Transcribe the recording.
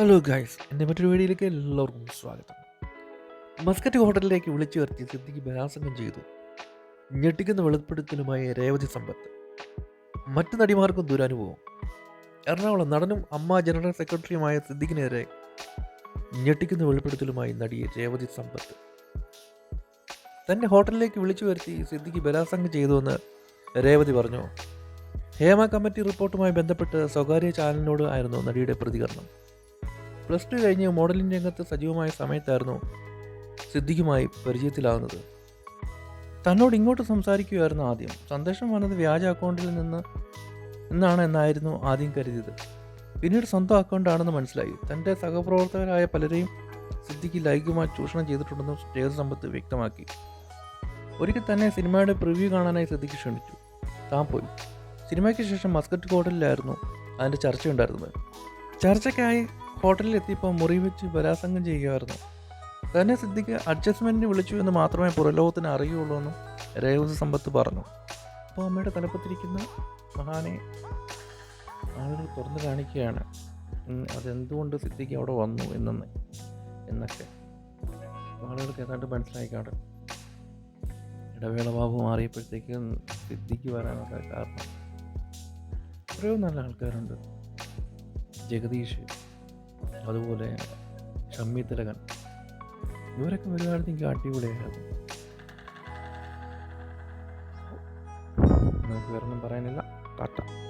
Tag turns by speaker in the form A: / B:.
A: Hello guys എന്റെ മറ്റൊരു വീഡിയോയിലേക്ക് എല്ലാവർക്കും സ്വാഗതം. മസ്കറ്റ് ഹോട്ടലിലേക്ക് വിളിച്ചു വരുത്തി സിദ്ദിഖ് ബലാസംഗം ചെയ്തു. ഞെട്ടിക്കുന്ന വെളിപ്പെടുത്തലുമായി രേവതി സമ്പത്ത്. മറ്റു നടിമാർക്കും ദുരനുഭവം. എറണാകുളം നടനും അമ്മ ജനറൽ സെക്രട്ടറിയുമായ സിദ്ദിഖിനെതിരെ ഞെട്ടിക്കുന്ന വെളിപ്പെടുത്തലുമായി നടി രേവതി സമ്പത്ത്. തന്നെ ഹോട്ടലിലേക്ക് വിളിച്ചു വരുത്തി സിദ്ദിഖ് ബലാസംഗം ചെയ്തുവെന്ന് രേവതി പറഞ്ഞു. ഹേമ കമ്മിറ്റി റിപ്പോർട്ടുമായി ബന്ധപ്പെട്ട് സ്വകാര്യ ചാനലിനോട് ആയിരുന്നു നടിയുടെ പ്രതികരണം. പ്ലസ് ടു കഴിഞ്ഞ് മോഡലിംഗ് രംഗത്ത് സജീവമായ സമയത്തായിരുന്നു സിദ്ദിഖുമായി പരിചയത്തിലാകുന്നത് തന്നോട് ഇങ്ങോട്ട് സംസാരിക്കുകയായിരുന്നു ആദ്യം. സന്ദേശം വന്നത് വ്യാജ അക്കൗണ്ടിൽ നിന്ന് എന്നാണ് എന്നായിരുന്നു ആദ്യം കരുതിയത്. പിന്നീട് സ്വന്തം അക്കൗണ്ടാണെന്ന് മനസ്സിലായി. തന്റെ സഹപ്രവർത്തകരായ പലരെയും സിദ്ദിഖ് ലൈംഗികമായി ചൂഷണം ചെയ്തിട്ടുണ്ടെന്നും സ്റ്റേജ് സമ്പത്ത് വ്യക്തമാക്കി. ഒരിക്കൽ തന്നെ സിനിമയുടെ പ്രിവ്യൂ കാണാനായി സിദ്ദിഖ് ക്ഷണിച്ചു. താൻ പോയി. സിനിമയ്ക്ക് ശേഷം മസ്കറ്റ് ഹോട്ടലിലായിരുന്നു അതിന്റെ ചർച്ചയുണ്ടായിരുന്നത്. ചർച്ചയ്ക്കായി ഹോട്ടലിൽ എത്തിയപ്പോൾ മുറി വെച്ച് ബലാസംഗം ചെയ്യുകയായിരുന്നു. തന്നെ സിദ്ധിക്ക് അഡ്ജസ്റ്റ്മെന്റിന് വിളിച്ചു എന്ന് മാത്രമേ പുറലോകത്തിന് അറിയുള്ളൂ എന്നും രേവസ് സമ്പത്ത് പറഞ്ഞു. അപ്പോൾ അമ്മയുടെ തലപ്പത്തിരിക്കുന്ന മഹാനെ ആളുകൾ തുറന്നു കാണിക്കുകയാണ്. അതെന്തുകൊണ്ട് സിദ്ധിക്ക് അവിടെ വന്നു എന്നെന്ന് എന്നൊക്കെ. ആളുകൾക്ക് ഏതാണ്ട് മനസ്സിലായി കാണും ഇടവേള ബാബു മാറിയപ്പോഴത്തേക്കും സിദ്ധിക്ക് വരാനുള്ള കാരണം. എത്രയോ നല്ല ആൾക്കാരുണ്ട്. ജഗദീഷ് അതുപോലെ ഷമ്മി തിലകൻ ഇവരൊക്കെ വരുവാണെങ്കിൽ അടിപൊളിയായിരുന്നു. നമുക്ക് വേറൊന്നും പറയാനില്ല. ടാറ്റ.